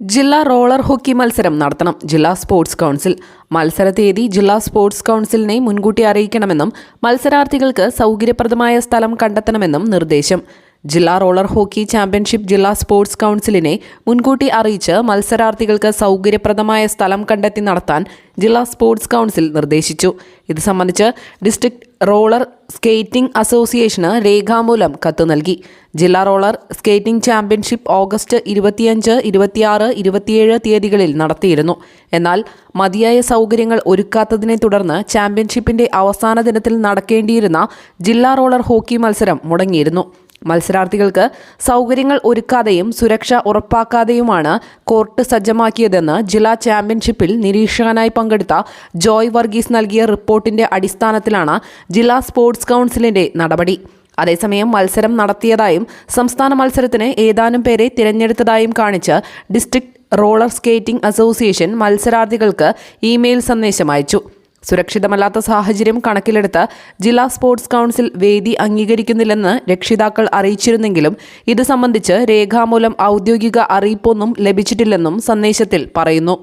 ജില്ലാ roller hockey മത്സരം നടത്തണം. ജില്ലാ സ്പോർട്സ് കൗൺസിൽ. മത്സര തീയതി ജില്ലാ സ്പോർട്സ് കൗൺസിലിനെ മുൻകൂട്ടി അറിയിക്കണമെന്നും മത്സരാർത്ഥികൾക്ക് സൗകര്യപ്രദമായ സ്ഥലം കണ്ടെത്തണമെന്നും നിർദ്ദേശം. ജില്ലാ റോളർ ഹോക്കി ചാമ്പ്യൻഷിപ്പ് ജില്ലാ സ്പോർട്സ് കൗൺസിലിനെ മുൻകൂട്ടി അറിയിച്ച് മത്സരാർത്ഥികൾക്ക് സൗകര്യപ്രദമായ സ്ഥലം കണ്ടെത്തി നടത്താൻ ജില്ലാ സ്പോർട്സ് കൗൺസിൽ നിർദ്ദേശിച്ചു. ഇത് സംബന്ധിച്ച് ഡിസ്ട്രിക്ട് റോളർ സ്കേറ്റിംഗ് അസോസിയേഷന് രേഖാമൂലം കത്ത് നൽകി. ജില്ലാ റോളർ സ്കേറ്റിംഗ് ചാമ്പ്യൻഷിപ്പ് ഓഗസ്റ്റ് ഇരുപത്തിയഞ്ച് ഇരുപത്തിയാറ് ഇരുപത്തിയേഴ് തീയതികളിൽ നടത്തിയിരുന്നു. എന്നാൽ മതിയായ സൗകര്യങ്ങൾ ഒരുക്കാത്തതിനെ തുടർന്ന് ചാമ്പ്യൻഷിപ്പിന്റെ അവസാന ദിനത്തിൽ നടക്കേണ്ടിയിരുന്ന ജില്ലാ റോളർ ഹോക്കി മത്സരം മുടങ്ങിയിരുന്നു. മത്സരാർത്ഥികൾക്ക് സൗകര്യങ്ങൾ ഒരുക്കാതെയും സുരക്ഷ ഉറപ്പാക്കാതെയുമാണ് കോർട്ട് സജ്ജമാക്കിയതെന്ന് ജില്ലാ ചാമ്പ്യൻഷിപ്പിൽ നിരീക്ഷകനായി പങ്കെടുത്ത ജോയ് വർഗീസ് നൽകിയ റിപ്പോർട്ടിന്റെ അടിസ്ഥാനത്തിലാണ് ജില്ലാ സ്പോർട്സ് കൗൺസിലിന്റെ നടപടി. അതേസമയം മത്സരം നടത്തിയതായും സംസ്ഥാന മത്സരത്തിന് ഏതാനും പേരെ തിരഞ്ഞെടുത്തതായും കാണിച്ച് ഡിസ്ട്രിക്ട് റോളർ സ്കേറ്റിംഗ് അസോസിയേഷൻ മത്സരാർത്ഥികൾക്ക് ഇമെയിൽ സന്ദേശം അയച്ചു സുരക്ഷിതമല്ലാത്ത സാഹചര്യം കണക്കിലെടുത്ത് ജില്ലാ സ്പോർട്സ് കൗൺസിൽ വേദി അംഗീകരിക്കുന്നില്ലെന്ന് രക്ഷിതാക്കൾ അറിയിച്ചിരുന്നെങ്കിലും ഇത് സംബന്ധിച്ച് രേഖാമൂലം ഔദ്യോഗിക അറിയിപ്പൊന്നും ലഭിച്ചിട്ടില്ലെന്നും സന്ദേശത്തിൽ പറയുന്നു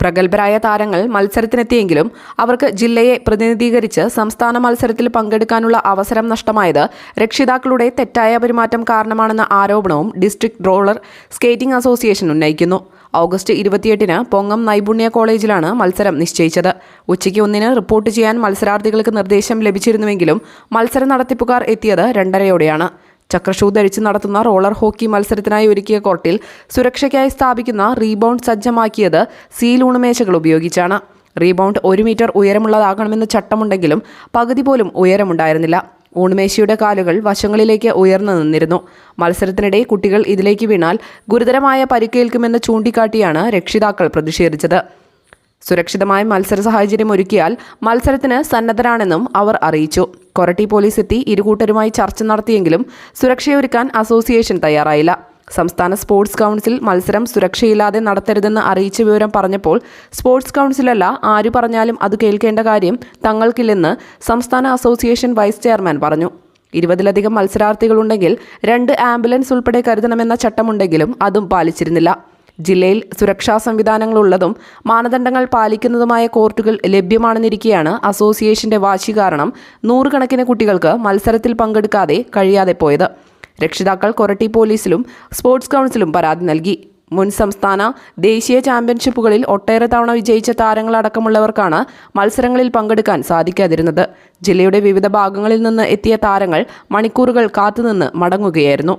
പ്രഗത്ഭരായ താരങ്ങൾ മത്സരത്തിനെത്തിയെങ്കിലും അവർക്ക് ജില്ലയെ പ്രതിനിധീകരിച്ച് സംസ്ഥാന മത്സരത്തിൽ പങ്കെടുക്കാനുള്ള അവസരം നഷ്ടമായത് രക്ഷിതാക്കളുടെ തെറ്റായ പെരുമാറ്റം കാരണമാണെന്ന ആരോപണവും ഡിസ്ട്രിക്ട് റോളർ സ്കേറ്റിംഗ് അസോസിയേഷൻ ഉന്നയിക്കുന്നു. ഓഗസ്റ്റ് ഇരുപത്തിയെട്ടിന് പൊങ്ങം നൈപുണ്യ കോളേജിലാണ് മത്സരം നിശ്ചയിച്ചത്. ഉച്ചയ്ക്ക് ഒന്നിന് റിപ്പോർട്ട് ചെയ്യാൻ മത്സരാർത്ഥികൾക്ക് നിർദ്ദേശം ലഭിച്ചിരുന്നുവെങ്കിലും മത്സര നടത്തിപ്പുകാർ എത്തിയത് രണ്ടരയോടെയാണ്. ചക്രഷൂ ധരിച്ച് നടത്തുന്ന റോളർ ഹോക്കി മത്സരത്തിനായി ഒരുക്കിയ കോർട്ടിൽ സുരക്ഷയ്ക്കായി സ്ഥാപിക്കുന്ന റീബൗണ്ട് സജ്ജമാക്കിയത് സീലൂണുമേശകൾ ഉപയോഗിച്ചാണ്. റീബൗണ്ട് ഒരു മീറ്റർ ഉയരമുള്ളതാകണമെന്ന് ചട്ടമുണ്ടെങ്കിലും പകുതി പോലും ഉയരമുണ്ടായിരുന്നില്ല. ഊണുമേശിയുടെ കാലുകൾ വശങ്ങളിലേക്ക് ഉയർന്നു നിന്നിരുന്നു. മത്സരത്തിനിടെ കുട്ടികൾ ഇതിലേക്ക് വീണാൽ ഗുരുതരമായ പരിക്കേൽക്കുമെന്ന് ചൂണ്ടിക്കാട്ടിയാണ് രക്ഷിതാക്കൾ പ്രതിഷേധിച്ചത്. സുരക്ഷിതമായ മത്സര സാഹചര്യം ഒരുക്കിയാൽ മത്സരത്തിന് സന്നദ്ധരാണെന്നും അവർ അറിയിച്ചു. കൊരട്ടി പോലീസ് എത്തി ഇരുകൂട്ടരുമായി ചർച്ച നടത്തിയെങ്കിലും സുരക്ഷയൊരുക്കാൻ അസോസിയേഷൻ തയ്യാറായില്ല. സംസ്ഥാന സ്പോർട്സ് കൗൺസിൽ മത്സരം സുരക്ഷയില്ലാതെ നടത്തരുതെന്ന് അറിയിച്ച വിവരം പറഞ്ഞപ്പോൾ സ്പോർട്സ് കൗൺസിലല്ല ആര് പറഞ്ഞാലും അത് കേൾക്കേണ്ട കാര്യം തങ്ങൾക്കില്ലെന്ന് സംസ്ഥാന അസോസിയേഷൻ വൈസ് ചെയർമാൻ പറഞ്ഞു. ഇരുപതിലധികം മത്സരാർത്ഥികളുണ്ടെങ്കിൽ രണ്ട് ആംബുലൻസ് ഉൾപ്പെടെ കരുതണമെന്ന ചട്ടമുണ്ടെങ്കിലും അതും പാലിച്ചിരുന്നില്ല. ജില്ലയിൽ സുരക്ഷാ സംവിധാനങ്ങളുള്ളതും മാനദണ്ഡങ്ങൾ പാലിക്കുന്നതുമായ കോർട്ടുകൾ ലഭ്യമാണെന്നിരിക്കെയാണ് അസോസിയേഷന്റെ വാശി കാരണം നൂറുകണക്കിന് കുട്ടികൾക്ക് മത്സരത്തിൽ പങ്കെടുക്കാതെ കഴിയാതെ പോയത്. രക്ഷിതാക്കൾ കൊരട്ടി പോലീസിലും സ്പോർട്സ് കൗൺസിലും പരാതി നൽകി. മുൻ സംസ്ഥാന ദേശീയ ചാമ്പ്യൻഷിപ്പുകളിൽ ഒട്ടേറെ തവണ വിജയിച്ച താരങ്ങളടക്കമുള്ളവർക്കാണ് മത്സരങ്ങളിൽ പങ്കെടുക്കാൻ സാധിക്കാതിരുന്നത്. ജില്ലയുടെ വിവിധ ഭാഗങ്ങളിൽ നിന്ന് എത്തിയ താരങ്ങൾ മണിക്കൂറുകൾ കാത്തുനിന്ന് മടങ്ങുകയായിരുന്നു.